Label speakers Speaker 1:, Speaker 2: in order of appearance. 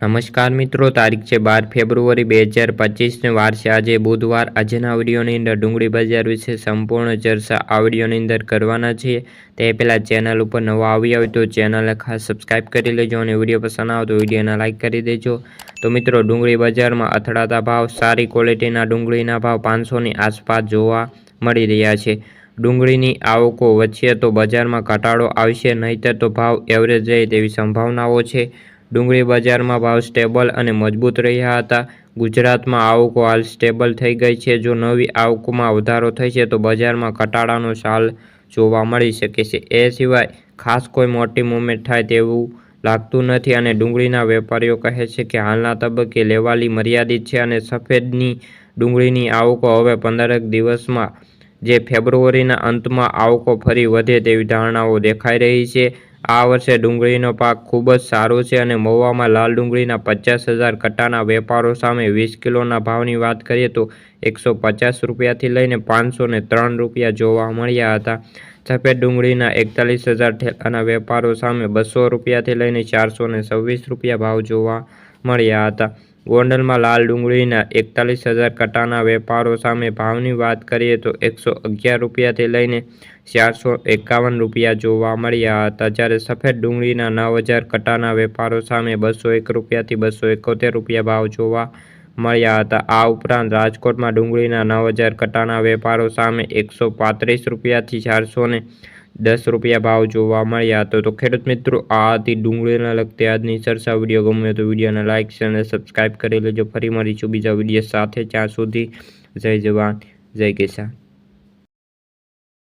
Speaker 1: નમસ્કાર મિત્રો, તારીખ છે બાર ફેબ્રુઆરી બે હજાર પચીસને વાર છે. આજે બુધવાર આજના આવડીઓની અંદર ડુંગળી બજાર વિશે સંપૂર્ણ ચર્ચા આવડીઓની અંદર કરવાના છીએ. તે પહેલાં ચેનલ ઉપર નવા આવ્યા હોય તો ચેનલને ખાસ સબસ્ક્રાઈબ કરી લેજો અને વીડિયો પસંદ આવે તો વિડીયોને લાઇક કરી દેજો. તો મિત્રો, ડુંગળી બજારમાં અથડાતા ભાવ, સારી ક્વોલિટીના ડુંગળીના ભાવ પાંચસોની આસપાસ જોવા મળી રહ્યા છે. ડુંગળીની આવકો વચ્ચે તો બજારમાં ઘટાડો આવશે, નહીંતર તો ભાવ એવરેજ રહે તેવી સંભાવનાઓ છે. ડુંગળી બજારમાં ભાવ સ્ટેબલ અને મજબૂત રહ્યા હતા. ગુજરાતમાં આવકો હાલ સ્ટેબલ થઈ ગઈ છે. જો નવી આવકોમાં વધારો થશે તો બજારમાં ઘટાડાનો ચાલ જોવા મળી શકે છે. એ સિવાય ખાસ કોઈ મોટી મુવમેન્ટ થાય તેવું લાગતું નથી અને ડુંગળીના વેપારીઓ કહે છે કે હાલના તબક્કે લેવાલી મર્યાદિત છે અને સફેદની ડુંગળીની આવકો હવે પંદરેક દિવસમાં, જે ફેબ્રુઆરીના અંતમાં આવકો ફરી વધે તેવી ધારણાઓ દેખાઈ રહી છે. આ વર્ષે ડુંગળીનો પાક ખૂબ જ સારો છે અને મહુવામાં લાલ ડુંગળીના પચાસ હજાર કટ્ટાના વેપારો સામે વીસ કિલોના ભાવની વાત કરીએ તો એકસો પચાસ રૂપિયાથી લઈને પાંચસો ને ત્રણ રૂપિયા જોવા મળ્યા હતા. સફેદ ડુંગળીના એકતાલીસ હજાર ઠેલાના વેપારો સામે બસો રૂપિયાથી લઈને ચારસો ને છવ્વીસ રૂપિયા ભાવ જોવા મળ્યા હતા. ગોંડલમાં લાલ ડુંગળીના એકતાલીસ હજાર કટાના વેપારો સામે ભાવની વાત કરીએ તો એકસો અગિયાર રૂપિયાથી લઈને ચારસો એકાવન રૂપિયા જોવા મળ્યા હતા. જ્યારે સફેદ ડુંગળીના નવ હજાર કટાના વેપારો સામે બસો એક રૂપિયાથી બસો એકોતેર રૂપિયા ભાવ જોવા મળ્યા હતા. આ ઉપરાંત રાજકોટમાં ડુંગળીના નવ હજાર કટાના વેપારો સામે એકસો પાંત્રીસ રૂપિયાથી ચારસો ને દસ રૂપિયા ભાવ જોવા મળ્યા હતો તો ખેડૂત મિત્રો આ હતી ડુંગળીને લગતી આજની ચર્ચા વીડિયો ગમે તો વિડીયોને લાઇક છે અને સબસ્ક્રાઈબ કરી લેજો. ફરી મળીશું બીજા વીડિયો સાથે. ત્યાં સુધી જય જવાન, જય કિસાન.